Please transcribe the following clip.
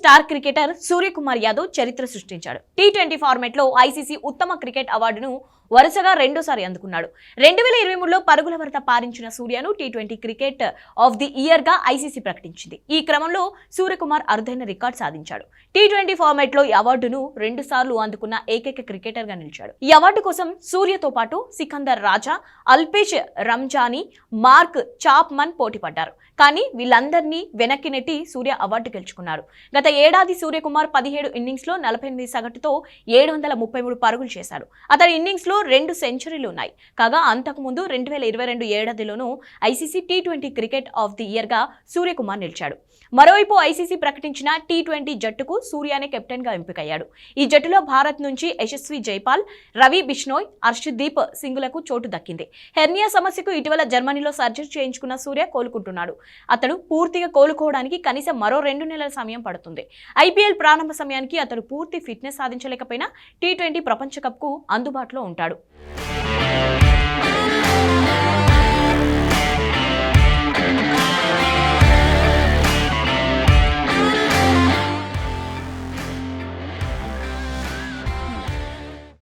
Star cricketer Suryakumar Yadav చరిత్ర సృష్టించాడు. T twenty ఫార్మాట్లో ఐసీసీ ఉత్తమ క్రికెట్ అవార్డును వరుసగా రెండోసారి అందుకున్నాడు. రెండు వేల ఇరవై మూడులో పరుగుల వరత పారించిన సూర్యను T twenty cricket of the ఇయర్గా ICC ప్రకటించింది. ఈ క్రమంలో సూర్యకుమార్ అరుదైన రికార్డ్ సాధించాడు. టీ ట్వంటీ ఫార్మాట్లో ఈ అవార్డును రెండు సార్లు అందుకున్న ఏకైక క్రికెటర్గా నిలిచాడు. ఈ అవార్డు కోసం సూర్యతో పాటు సికందర్ రాజా అల్పేష్ రంజానీ మార్క్ చాప్మన్ పోటీ పడ్డారు కానీ వీళ్ళందరినీ వెనక్కి నెట్టి సూర్య అవార్డు గెలుచుకున్నారు. గత ఏడాది సూర్యకుమార్ పదిహేడు ఇన్నింగ్స్లో నలభై ఎనిమిది సగటుతో ఏడు వందల ముప్పై మూడు పరుగులు చేశాడు. అతని ఇన్నింగ్స్లో రెండు సెంచరీలు ఉన్నాయి. కాగా అంతకుముందు రెండు వేల ఇరవై రెండు ఏడాదిలోనూ ICC T twenty cricket of the ఇయర్గా Suryakumar నిలిచాడు. మరోవైపు ఐసీసీ ప్రకటించిన టీ ట్వంటీ జట్టుకు సూర్యానే కెప్టెన్గా ఎంపికయ్యాడు. ఈ జట్టులో భారత్ నుంచి యశస్వి జైపాల్ రవి బిష్నోయ్ హర్షదీప్ సింగులకు చోటు దక్కింది. హెర్నియా సమస్యకు ఇటీవల జర్మనీలో సర్జరీ చేయించుకున్న సూర్య కోలుకుంటున్నాడు. అతడు పూర్తిగా కోలుకోవడానికి కనీసం మరో రెండు నెలల సమయం పడుతుంది. ఐపీఎల్ ప్రారంభ సమయానికి అతడు పూర్తి ఫిట్నెస్ సాధించలేకపోయినా టీ ట్వంటీ ప్రపంచ కప్కు అందుబాటులో ఉంటాడు. తెలిపారు